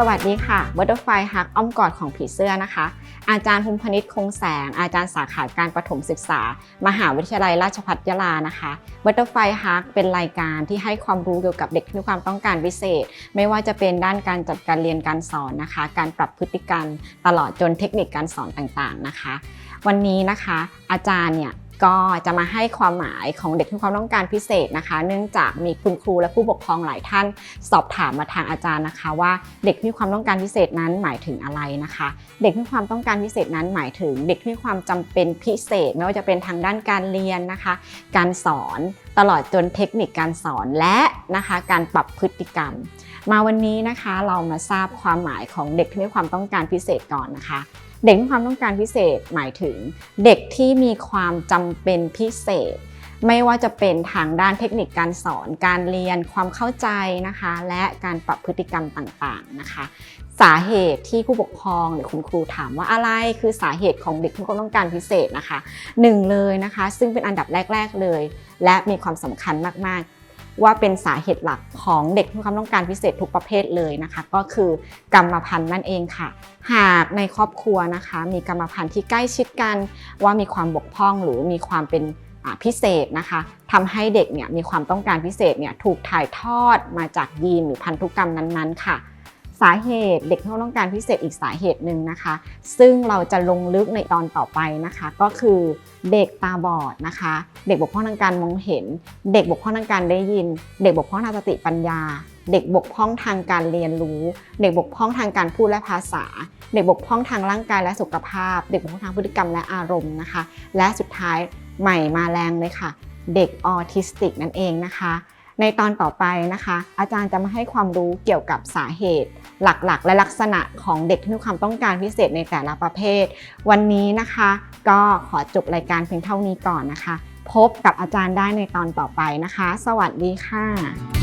สวัสดีค่ะ Butterfly Hug อ้อมกอดของผีเสื้อนะคะ อาจารย์ภูมิพนิษฐ์คงแสง อาจารย์สาขาการประถมศึกษา มหาวิทยาลัยราชภัฏยะลานะคะ Butterfly Hug เป็นรายการที่ให้ความรู้เกี่ยวกับเด็กที่มีความต้องการพิเศษ ไม่ว่าจะเป็นด้านการจัดการเรียนการสอนนะคะ การปรับพฤติกรรม ตลอดจนเทคนิคการสอนต่างๆนะคะ วันนี้นะคะ อาจารย์เนี่ย ก็จะมาให้ความหมายของเด็กที่ความต้องการพิเศษนะคะ เนื่องจากมีคุณครูและผู้ปกครองหลายท่าน สอบถามมาทางอาจารย์นะคะ ว่าเด็กที่ความต้องการพิเศษนั้นหมายถึงอะไรนะคะ เด็กที่ความต้องการพิเศษนั้นหมายถึง เด็กที่ความจำเป็นพิเศษ ไม่ว่าจะเป็นทางด้านการเรียนนะคะ การสอน ตลอดจนเทคนิคการสอนและนะคะการปรับพฤติกรรม มาวันนี้นะคะเรามาทราบความหมายของเด็กที่มีความต้องการพิเศษก่อนนะคะ เด็กที่มีความต้องการพิเศษหมายถึง เด็กที่มีความจำเป็นพิเศษ ไม่ว่าจะเป็นทางด้านเทคนิคการสอน การเรียน ความเข้าใจนะคะ และการปรับพฤติกรรมต่างๆนะคะ สาเหตุที่ผู้ปกครองหรือคุณครูถามว่าอะไรคือสาเหตุของเด็กที่มีควาต้องการพิเศษนะคะหนึ่งเลยนะคะ ซึ่งเป็นอันดับแรก ๆเลย และมีความสำคัญมากๆ ว่าเป็นสาเหตุหลักของเด็กที่ความต้องการพิเศษทุกประเภทเลยนะคะ ก็คือกรรมพันธุ์นั่นเองค่ะ หากในครอบครัวนะคะ มีกรรมพันธุ์ที่ใกล้ชิดกัน ว่ามีความบกพร่องหรือมีความเป็น พิเศษนะคะทำให้เด็กเนี่ยมีความต้องการพิเศษเนี่ยถูกถ่ายทอดมาจากยีนหรือพันธุกรรมนั้นๆค่ะ สาเหตุเด็กที่ต้องการพิเศษอีกสาเหตุหนึ่งนะคะ ซึ่งเราจะลงลึกในตอนต่อไปนะคะ ก็คือเด็กตาบอดนะคะ เด็กบกพร่องทางการมองเห็น เด็กบกพร่องทางการได้ยิน เด็กบกพร่องทางสติปัญญา เด็กบกพร่องทางการเรียนรู้ เด็กบกพร่องทางการพูดและภาษาเด็กบกพร่องทางร่างกายและสุขภาพ เด็กบกพร่องทางพฤติกรรมและอารมณ์นะคะ และสุดท้าย ใหม่มาแรงเลยค่ะ เด็กออทิสติกนั่นเองนะคะ ในตอนต่อไปนะคะ อาจารย์จะมาให้ความรู้เกี่ยวกับสาเหตุ หลักๆ และลักษณะของเด็กที่มีความต้องการพิเศษในแต่ละประเภท วันนี้นะคะ ก็ขอจบรายการเพียงเท่านี้ก่อนนะคะ พบกับอาจารย์ได้ในตอนต่อไปนะคะ สวัสดีค่ะ